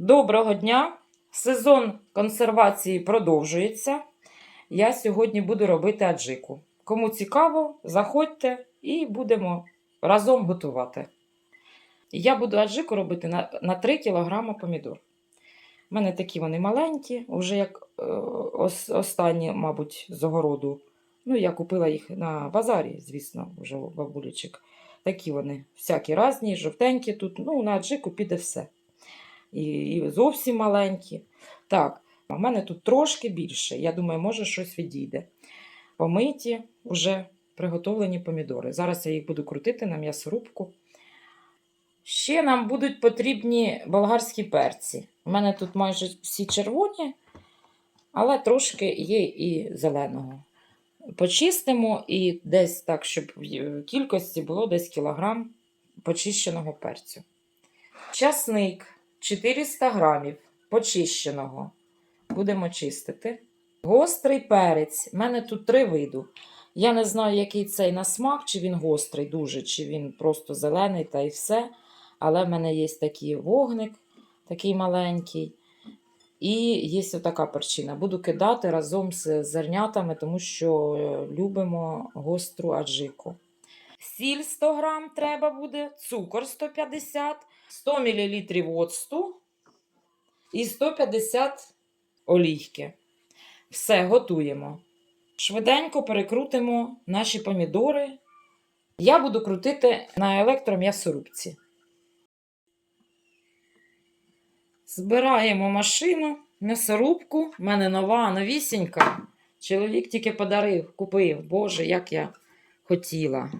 Доброго дня! Сезон консервації продовжується. Я сьогодні буду робити аджику. Кому цікаво, заходьте і будемо разом готувати. Я буду аджику робити на, на 3 кг помідор. У мене такі вони маленькі, вже як е, останні, мабуть, з огороду. Ну, я купила їх на базарі, звісно, вже у бабулечок. Такі вони всякі різні, жовтенькі тут. Ну, на аджику піде все і, і зовсім маленькі. Так, у мене тут трошки більше. Я думаю, може щось відійде. Помиті вже приготовлені помідори. Зараз я їх буду крутити на м'ясорубку. Ще нам будуть потрібні болгарські перці. У мене тут майже всі червоні, але трошки є і зеленого. Почистимо і десь так, щоб в кількості було десь кілограм почищеного перцю. Часник 400 грамів почищеного. Будемо чистити. Гострий перець. У мене тут три виду. Я не знаю, який цей на смак, чи він гострий дуже, чи він просто зелений та і все. Але в мене є такий вогник, такий маленький. І є отака перчина. Буду кидати разом з зернятами, тому що е, любимо гостру аджику. Сіль 100 грам треба буде, цукор 150, 100 мл оцту і 150 олійки. Все, готуємо. Швиденько перекрутимо наші помідори. Я буду крутити на електром'ясорубці. Збираємо машину, м'ясорубку. У мене нова, новісінька. Чоловік тільки подарив, купив. Боже, як я хотіла,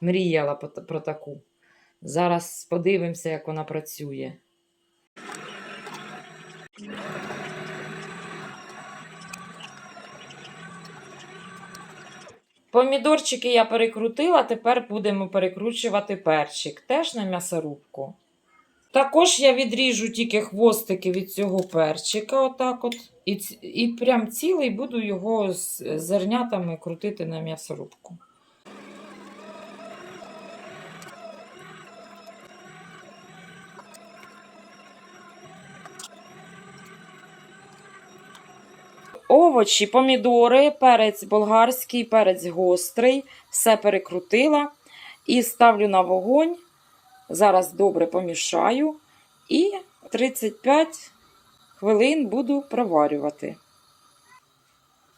мріяла про таку. Зараз подивимося, як вона працює. Помідорчики я перекрутила, тепер будемо перекручувати перчик. Теж на м'ясорубку. Також я відріжу тільки хвостики від цього перчика, отак от. І, і прям цілий буду його з зернятами крутити на м'ясорубку. Овочі, помідори, перець болгарський, перець гострий. Все перекрутила і ставлю на вогонь. Зараз добре помішаю і 35 хвилин буду проварювати.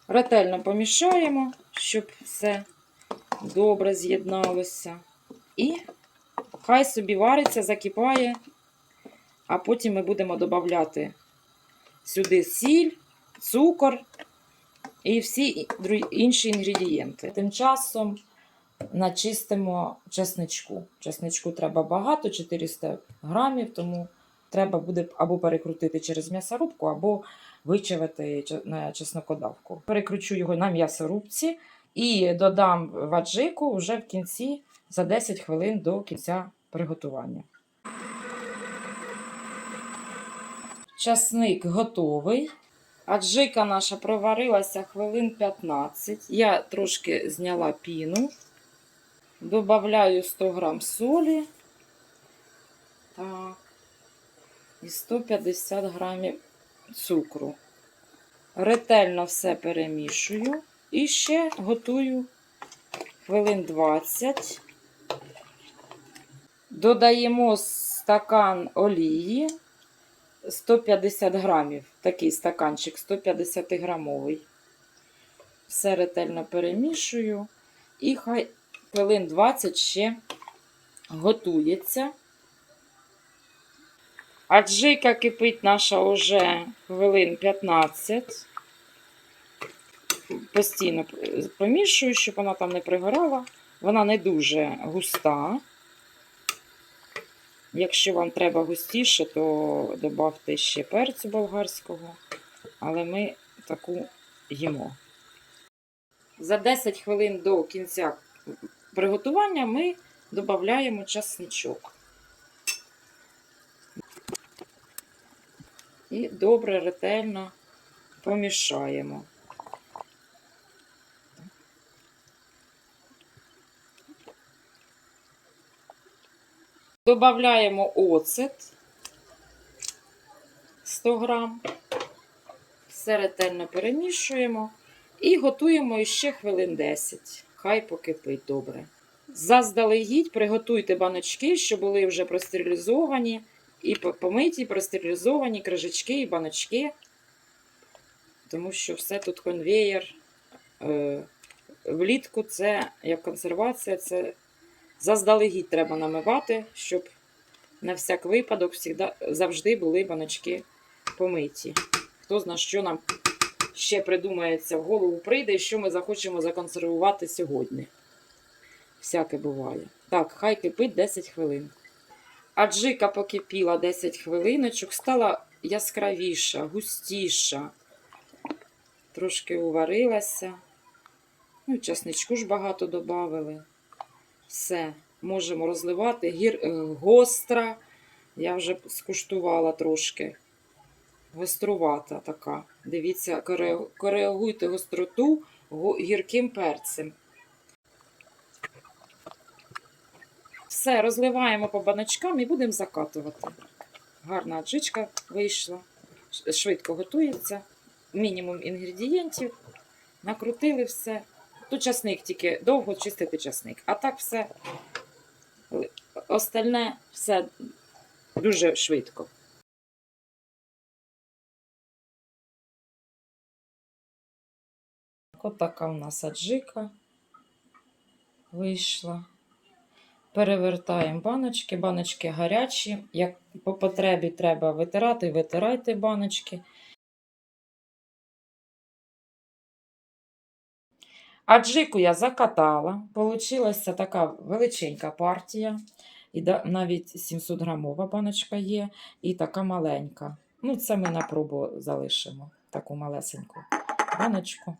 Ретельно помішаємо, щоб все добре з'єдналося. І хай собі вариться, закипає, а потім ми будемо додавати сюди сіль, цукор і всі інші інгредієнти. Тим часом начистимо чесничку. Чесничку треба багато, 400 грамів, тому треба буде або перекрутити через м'ясорубку, або вичавити на чеснокодавку. Перекручу його на м'ясорубці і додам в аджику вже в кінці за 10 хвилин до кінця приготування. Часник готовий. Аджика наша проварилася хвилин 15. Я трошки зняла піну. Добавляю 100 грам солі. Так. І 150 грамів цукру. Ретельно все перемішую. І ще готую хвилин 20. Додаємо стакан олії 150 грамів. Такий стаканчик 150 грамовий. Все ретельно перемішую. І хай хвилин 20 ще готується. Аджика кипить наша уже хвилин 15. Постійно помішую, щоб вона там не пригорала. Вона не дуже густа. Якщо вам треба густіше, то додавте ще перцю болгарського. Але ми таку їмо. За 10 хвилин до кінця приготування ми додаємо часничок. І добре, ретельно помішаємо. Добавляємо оцет. 100 грам. Все ретельно перемішуємо і готуємо ще хвилин 10. Хай покипить добре. Заздалегідь приготуйте баночки, що були вже простерилізовані, і помиті, простерилізовані крижечки і баночки, тому що все тут конвеєр. Е, влітку це як консервація, це заздалегідь треба намивати, щоб на всяк випадок завжди були баночки помиті. Хто зна, що нам ще придумається в голову прийде, і що ми захочемо законсервувати сьогодні. Всяке буває. Так, хай кипить 10 хвилин. Аджика покипіла 10 хвилиночок, стала яскравіша, густіша. Трошки уварилася. Ну, часничку ж багато додали. Все, можемо розливати. Гір, е, гостра. Я вже скуштувала трошки. Гострувата така. Дивіться, коре- коригуйте гостроту гірким перцем. Все, розливаємо по баночкам і будемо закатувати. Гарна аджичка вийшла. Швидко готується. Мінімум інгредієнтів. Накрутили все. Тут часник тільки довго чистити часник. А так все. Остальне все дуже швидко. Ось така у нас аджика вийшла. Перевертаємо баночки. Баночки гарячі. Як по потребі треба витирати, витирайте баночки. Аджику я закатала. Получилася така величенька партія. І навіть 700 грамова баночка є, і така маленька. Ну, це ми на пробу залишимо. Таку малесеньку баночку.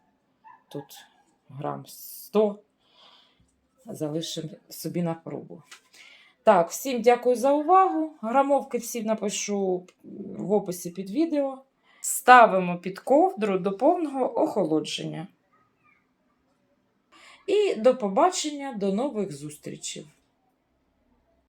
Тут грам 100. Залишимо собі на пробу. Так, всім дякую за увагу. Грамовки всі напишу в описі під відео. Ставимо під ковдру до повного охолодження. І до побачення, до нових зустрічей.